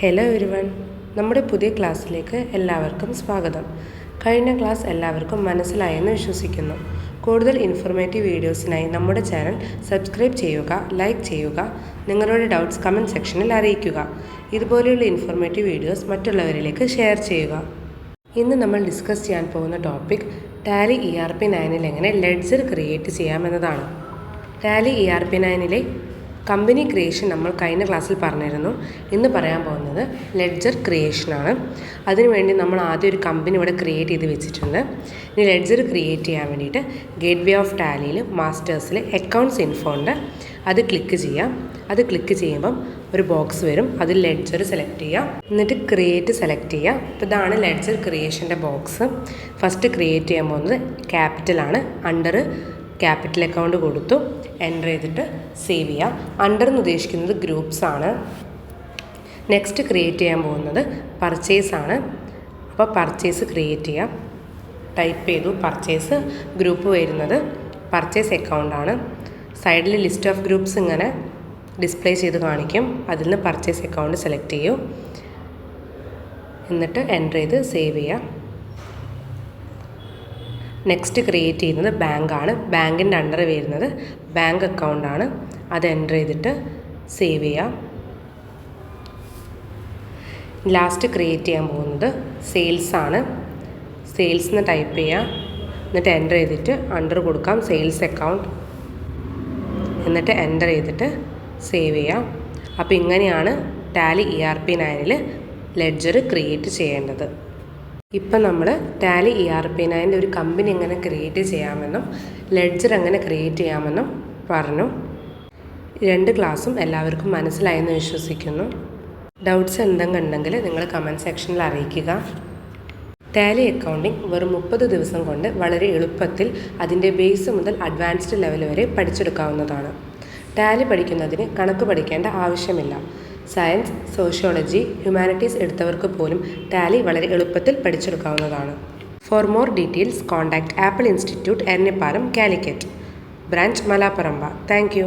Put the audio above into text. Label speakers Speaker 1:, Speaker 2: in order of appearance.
Speaker 1: Hello everyone നമ്മുടെ പുതിയ ക്ലാസ്സിലേക്ക് എല്ലാവർക്കും സ്വാഗതം. കഴിഞ്ഞ ക്ലാസ് എല്ലാവർക്കും മനസ്സിലായെന്ന് വിശ്വസിക്കുന്നു. കൂടുതൽ ഇൻഫോർമേറ്റീവ് വീഡിയോസിനായി നമ്മുടെ ചാനൽ സബ്സ്ക്രൈബ് ചെയ്യുക ലൈക്ക് ചെയ്യുക നിങ്ങളുടെ ഡൗട്ട്സ് കമന്റ് സെക്ഷനിൽ അറിയിക്കുക. ഇതുപോലെയുള്ള ഇൻഫോർമേറ്റീവ് വീഡിയോസ് മറ്റുള്ളവരിലേക്ക് ഷെയർ ചെയ്യുക. ഇന്ന് നമ്മൾ ഡിസ്കസ് ചെയ്യാൻ പോകുന്ന topic tally E R P നയനിൽ എങ്ങനെ ലെഡ്ജർ ക്രിയേറ്റ് ചെയ്യാമെന്നതാണ്. ടാലി ഇ ആർ പി നയനിലെ കമ്പനി ക്രിയേഷൻ നമ്മൾ കഴിഞ്ഞ ക്ലാസ്സിൽ പറഞ്ഞിരുന്നു. ഇന്ന് പറയാൻ പോകുന്നത് ലെഡ്ജർ ക്രിയേഷനാണ് അതിനുവേണ്ടി നമ്മൾ ആദ്യം ഒരു കമ്പനി ഇവിടെ ക്രിയേറ്റ് ചെയ്ത് വെച്ചിട്ടുണ്ട്. ഇനി ലെഡ്ജർ ക്രിയേറ്റ് ചെയ്യാൻ വേണ്ടിയിട്ട് ഗേറ്റ് വേ ഓഫ് ടാലിയിൽ മാസ്റ്റേഴ്സിൽ അക്കൗണ്ട്സ് ഇൻഫോ ഉണ്ട്. അത് ക്ലിക്ക് ചെയ്യാം. അത് ക്ലിക്ക് ചെയ്യുമ്പം ഒരു ബോക്സ് വരും. അതിൽ ലെഡ്ജർ സെലക്ട് ചെയ്യാം. എന്നിട്ട് ക്രിയേറ്റ് സെലക്ട് ചെയ്യാം. അപ്പോൾ ഇതാണ് ലെഡ്ജർ ക്രിയേഷന്റെ ബോക്സ് ഫസ്റ്റ് ക്രിയേറ്റ് ചെയ്യാൻ പോകുന്നത് ക്യാപിറ്റലാണ് അണ്ടർ ക്യാപിറ്റൽ അക്കൗണ്ട് കൊടുത്തു. എന്റർ ചെയ്തിട്ട് സേവ് ചെയ്യാം. അണ്ടർ എന്ന് ഉദ്ദേശിക്കുന്നത് ഗ്രൂപ്പ്സ് ആണ്. നെക്സ്റ്റ് ക്രിയേറ്റ് ചെയ്യാൻ പോകുന്നത് പർച്ചേസ് ആണ്. അപ്പോൾ പർച്ചേസ് ക്രിയേറ്റ് ചെയ്യാം. ടൈപ്പ് ചെയ്തു പർച്ചേസ് ഗ്രൂപ്പ് വരുന്നത് പർച്ചേസ് അക്കൗണ്ട് ആണ്. സൈഡിൽ ലിസ്റ്റ് ഓഫ് ഗ്രൂപ്പ്സ് ഇങ്ങനെ ഡിസ്പ്ലേ ചെയ്ത് കാണിക്കും. അതിൽ നിന്ന് പർച്ചേസ് അക്കൗണ്ട് സെലക്ട് ചെയ്യൂ. എന്നിട്ട് എന്റർ ചെയ്ത് സേവ് ചെയ്യാം. നെക്സ്റ്റ് ക്രിയേറ്റ് ചെയ്യുന്നത് ബാങ്കാണ് ബാങ്കിന്റെ അണ്ടർ വരുന്നത് ബാങ്ക് അക്കൗണ്ടാണ് അത് എന്റർ ചെയ്തിട്ട് സേവ് ചെയ്യാം. ലാസ്റ്റ് ക്രിയേറ്റ് ചെയ്യാൻ പോകുന്നത് സെയിൽസ് ആണ്. സെയിൽസ് എന്ന് ടൈപ്പ് ചെയ്യാം. എന്നിട്ട് എന്റർ ചെയ്തിട്ട് അണ്ടർ കൊടുക്കാം. സെയിൽസ് അക്കൗണ്ട് എന്നിട്ട് എന്റർ ചെയ്തിട്ട് സേവ് ചെയ്യാം. അപ്പോൾ ഇങ്ങനെയാണ് ടാലി ഇ ആർ പി നയനിൽ ലെഡ്ജർ ക്രിയേറ്റ് ചെയ്യേണ്ടത്. ഇപ്പം നമ്മൾ ടാലി ഇ ആർ പി നയന്റെ ഒരു കമ്പനി എങ്ങനെ ക്രിയേറ്റ് ചെയ്യാമെന്നും ലെഡ്ജർ എങ്ങനെ ക്രിയേറ്റ് ചെയ്യാമെന്നും പറഞ്ഞു. രണ്ട് ക്ലാസ്സും എല്ലാവർക്കും മനസ്സിലായെന്ന് വിശ്വസിക്കുന്നു. ഡൗട്ട്സ് എന്തെങ്കിലും ഉണ്ടെങ്കിൽ നിങ്ങൾ കമന്റ് സെക്ഷനിൽ അറിയിക്കുക. ടാലി അക്കൗണ്ടിംഗ് വെറും മുപ്പത് ദിവസം കൊണ്ട് വളരെ എളുപ്പത്തിൽ അതിന്റെ ബേസ് മുതൽ അഡ്വാൻസ്ഡ് ലെവൽ വരെ പഠിച്ചെടുക്കാവുന്നതാണ്. ടാലി പഠിക്കുന്നതിന് കണക്ക് പഠിക്കേണ്ട ആവശ്യമില്ല. സയൻസ് സോഷ്യോളജി ഹ്യൂമാനിറ്റീസ് എടുത്തവർക്ക് പോലും ടാലി വളരെ എളുപ്പത്തിൽ പഠിച്ചെടുക്കാവുന്നതാണ്. For more details contact Apple institute Eranhipalam Calicut. Branch Malaparamba. Thank